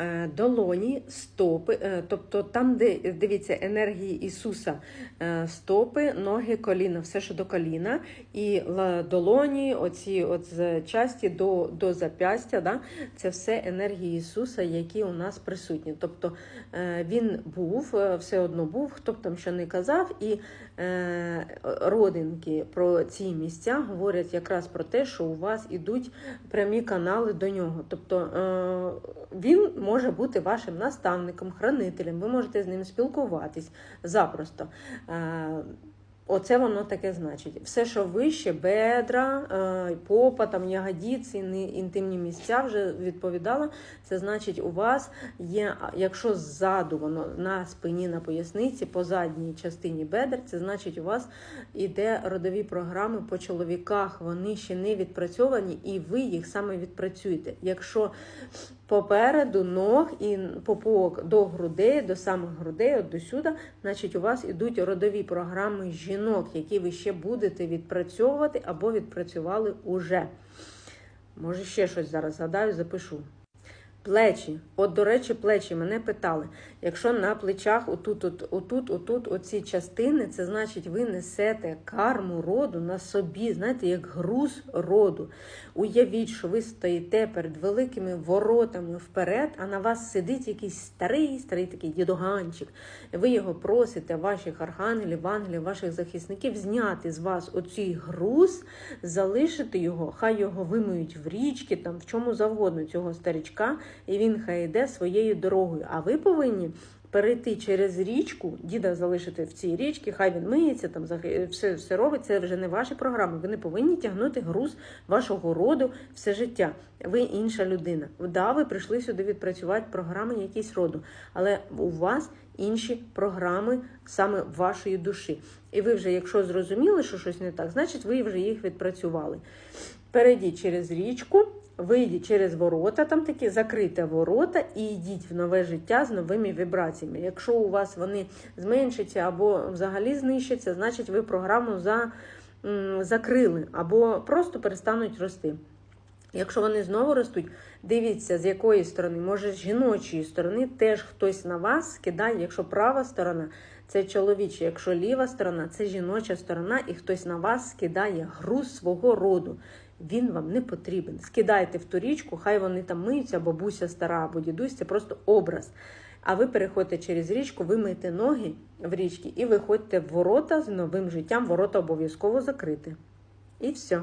е, долоні, стопи, е, тобто там, де дивіться, енергії Ісуса, е, стопи, ноги, коліна, все, що до коліна, і долоні, оці от з часті до, до запястя, да? це все енергії Ісуса, які у нас присутні. Тобто Він був, все одно був, хто б там що не казав, і родинки про ці місця говорять якраз про те, що у вас ідуть прямі канали до нього. Тобто він може бути вашим наставником, хранителем, ви можете з ним спілкуватись запросто. Оце воно таке значить. Все, що вище, бедра, е, попа, там ягодиці, ні- інтимні місця вже відповідала. Це значить, у вас є, якщо ззаду воно на спині, на поясниці, по задній частині бедер, це значить, у вас іде родові програми по чоловіках. Вони ще не відпрацьовані, і ви їх саме відпрацюєте. Якщо попереду ног і попок до грудей, до самих грудей, от до сюди, значить у вас ідуть родові програми жінок, які ви ще будете відпрацьовувати або відпрацювали уже. Може, ще щось зараз згадаю, запишу. Плечі. От, до речі, плечі мене питали. Якщо на плечах, отут, от, отут, отут, оці частини, це значить, ви несете карму роду на собі, знаєте, як груз роду. Уявіть, що ви стоїте перед великими воротами вперед, а на вас сидить якийсь старий, старий такий дідоганчик. Ви його просите, ваших архангелів, ангелів, ваших захисників, зняти з вас оцей груз, залишити його, хай його вимиють в річки, там в чому завгодно цього старічка, і він хай йде своєю дорогою. А ви повинні перейти через річку, діда залишити в цій річці, хай він миється, там все, все робить. Це вже не ваші програми. Ви не повинні тягнути груз вашого роду все життя. Ви інша людина. Да, ви прийшли сюди відпрацювати програми якісь роду, але у вас інші програми саме вашої душі. І ви вже, якщо зрозуміли, що щось не так, значить ви вже їх відпрацювали. Перейдіть через річку, вийдіть через ворота, там такі закрите ворота, і йдіть в нове життя з новими вібраціями. Якщо у вас вони зменшаться або взагалі знищаться, значить ви програму за, закрили або просто перестануть рости. Якщо вони знову ростуть, дивіться, з якої сторони, може, з жіночої сторони теж хтось на вас скидає, якщо права сторона це чоловіча, якщо ліва сторона це жіноча сторона, і хтось на вас скидає груз свого роду. Він вам не потрібен. Скидайте в ту річку, хай вони там миються, бабуся стара або дідусь, це просто образ. А ви переходите через річку, ви миєте ноги в річці і виходьте в ворота з новим життям. Ворота обов'язково закрити. І все.